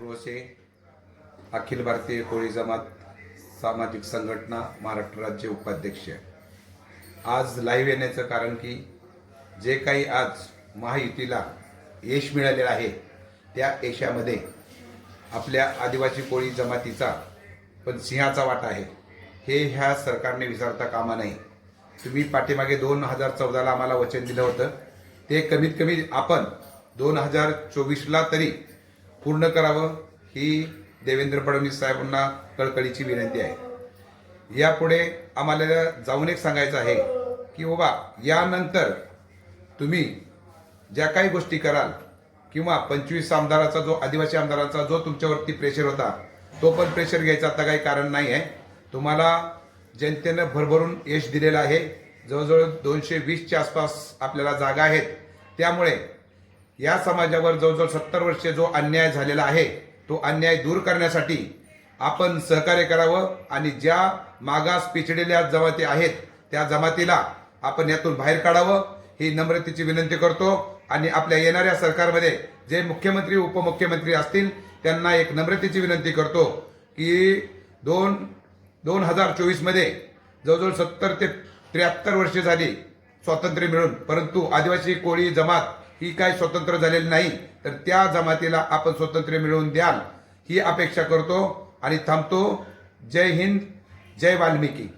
रोसे अखिल भारतीय कोळी जमात सामाजिक संघटना महाराष्ट्र राज्य उपाध्यक्ष. आज लाईव्ह येण्याचं कारण की जे काही आज महायुतीला यश मिळालेलं आहे त्या यशामध्ये आपल्या आदिवासी कोळी जमातीचा पण सिंहाचा वाटा आहे. हे ह्या सरकारने विसरता कामा नाही तुम्ही पाठीमागे दोन हजार चौदाला आम्हाला वचन दिलं होतं. ते कमीत कमी आपण दोन हजार चोवीसला तरी पूर्ण करावं ही देवेंद्र फडणवीस साहेबांना कळकळीची विनंती आहे. यापुढे आम्हाला जाऊन एक सांगायचं आहे की बाबा यानंतर तुम्ही ज्या काही गोष्टी कराल किंवा पंचवीस आमदाराचा जो आदिवासी आमदारांचा जो तुमच्यावरती प्रेशर होता तो पण प्रेशर घ्यायचा आता काही कारण नाही आहे. तुम्हाला जनतेनं भरभरून यश दिलेलं आहे. जवळजवळ दोनशे वीसच्या आसपास आपल्याला जागा आहेत. त्यामुळे या समाजावर जवळजवळ सत्तर वर्ष जो अन्याय झालेला आहे तो अन्याय दूर करण्यासाठी आपण सहकार्य करावं आणि ज्या मागास पिछडलेल्या जमाती आहेत त्या जमातीला आपण यातून बाहेर काढावं ही नम्रतेची विनंती करतो. आणि आपल्या येणाऱ्या सरकारमध्ये जे मुख्यमंत्री उपमुख्यमंत्री असतील त्यांना एक नम्रतेची विनंती करतो की दोन दोन हजार चोवीसमध्ये जवळजवळ सत्तर ते त्र्याहत्तर वर्षे झाली स्वातंत्र्य मिळून परंतु आदिवासी कोळी जमात ही काय स्वतंत्र झालेली नाही तर त्या जमातीला आपण स्वतंत्र मिळवून द्याल ही अपेक्षा करतो आणि थांबतो. जय हिंद जय वाल्मिकी.